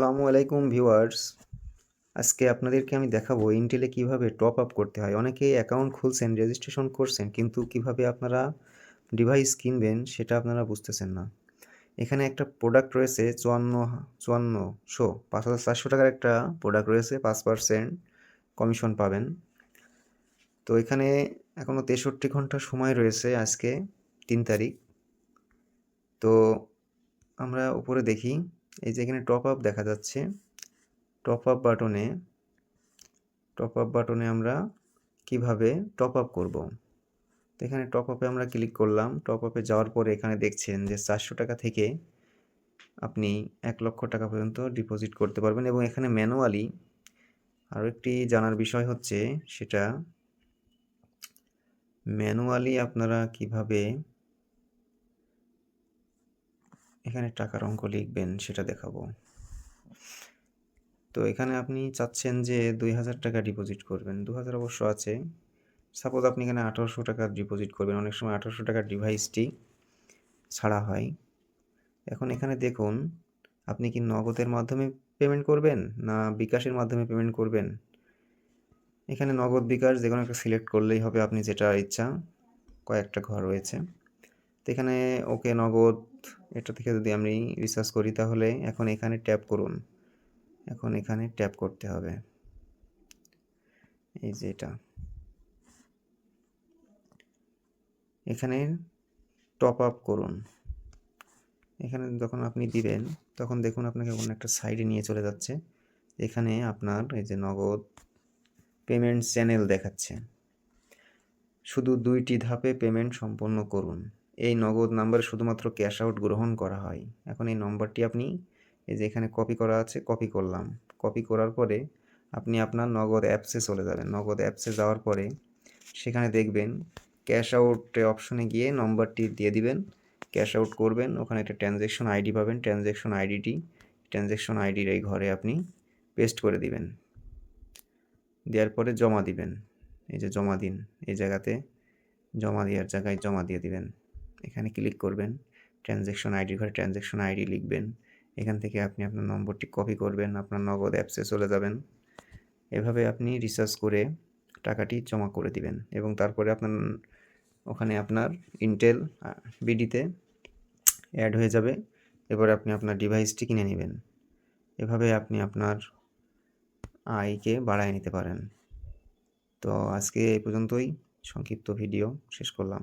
আসসালামু আলাইকুম ভিউয়ার্স। আজকে আপনাদেরকে আমি দেখাবো ইন্টেলে কীভাবে টপ আপ করতে হয়। অনেকে অ্যাকাউন্ট খুলছেন রেজিস্ট্রেশন করছেন, কিন্তু কীভাবে আপনারা ডিভাইস কিনবেন সেটা আপনারা বুঝতেছেন না। এখানে একটা প্রোডাক্ট রয়েছে, চুয়ান্ন চুয়ান্নশো পাঁচ হাজার চারশো টাকার একটা প্রোডাক্ট রয়েছে, পাঁচ পার্সেন্ট কমিশন পাবেন। তো এখানে এখনও তেষট্টি ঘণ্টা সময় রয়েছে আজকে, তিন তারিখ। তো আমরা উপরে দেখি। এই যে এখানে টপ আপ দেখা যাচ্ছে। টপ আপ বাটনে টপ আপ বাটনে আমরা কীভাবে টপ আপ করব? তো এখানে টপ আপে আমরা ক্লিক করলাম। টপ আপে যাওয়ার পরে এখানে দেখছেন যে চারশো টাকা থেকে আপনি এক লক্ষ টাকা পর্যন্ত ডিপোজিট করতে পারবেন এবং এখানে ম্যানুয়ালি আরও একটি জানার বিষয় হচ্ছে সেটা ম্যানুয়ালি আপনারা কীভাবে এখানে টাকার অঙ্ক লিখবেন, সেটা দেখাবো। তো এখানে আপনি চাচ্ছেন যে দুই হাজার টাকা ডিপোজিট করবেন। দু হাজার অবশ্য আছে। সাপোজ আপনি এখানে আঠারোশো টাকা ডিপোজিট করবেন। অনেক সময় আঠারোশো টাকার ডিভাইসটি ছাড়া হয়। এখন এখানে দেখুন, আপনি কি নগদের মাধ্যমে পেমেন্ট করবেন না বিকাশের মাধ্যমে পেমেন্ট করবেন? এখানে নগদ বিকাশ যে কোনো একটা সিলেক্ট করলেই হবে, আপনি যেটা ইচ্ছা। কয়েকটা ঘর রয়েছে। এখানে ওকে নগদ এটা থেকে যদি আমি রিসার্চ করি তাহলে এখন এখানে ট্যাপ করুন। এখন এখানে ট্যাপ করতে হবে। এই যে এটা। এখানে টপ আপ করুন। এখানে যখন আপনি দিবেন, তখন দেখুন আপনাকে কোনো একটা সাইডে নিয়ে চলে যাচ্ছে। এখানে আপনার এই যে নগদ পেমেন্ট চ্যানেল দেখাচ্ছে। শুধু দুইটি ধাপে পেমেন্ট সম্পন্ন করুন। এই নগদ নাম্বারে শুধুমাত্র ক্যাশ আউট গ্রহণ করা হয়। এখন এই নম্বরটি আপনি এই যে এখানে কপি করা আছে কপি করলাম। কপি করার পরে আপনি আপনার নগদ অ্যাপসে চলে যাবেন। নগদ অ্যাপসে যাওয়ার পরে সেখানে দেখবেন ক্যাশ আউট অপশনে গিয়ে নম্বরটি দিয়ে দিবেন। ক্যাশ আউট করবেন। ওখানে একটা ট্রানজ্যাকশন আইডি পাবেন। ট্রানজ্যাকশন আইডিটি ট্রানজ্যাকশন আইডির এই ঘরে আপনি পেস্ট করে দিবেন। দেওয়ার পরে জমা দিবেন। এই যে জমা দিন। এই জায়গাতে জমা দেওয়ার জায়গায় জমা দিয়ে দিবেন। এখানে ক্লিক করবেন। ট্রানজ্যাকশন আইডির ঘরে ট্রানজ্যাকশন আইডি লিখবেন। এখান থেকে আপনি আপনার নম্বরটি কপি করবেন, আপনার নগদ অ্যাপসে চলে যাবেন। এভাবে আপনি রিসার্চ করে টাকাটি জমা করে দিবেন এবং তারপরে আপনার ওখানে আপনার ইন্টেল বিডিতে অ্যাড হয়ে যাবে। এবারে আপনি আপনার ডিভাইসটি কিনে নেবেন। এভাবে আপনি আপনার আয়কে বাড়ায় নিতে পারেন। তো আজকে এই পর্যন্তই। সংক্ষিপ্ত ভিডিও শেষ করলাম।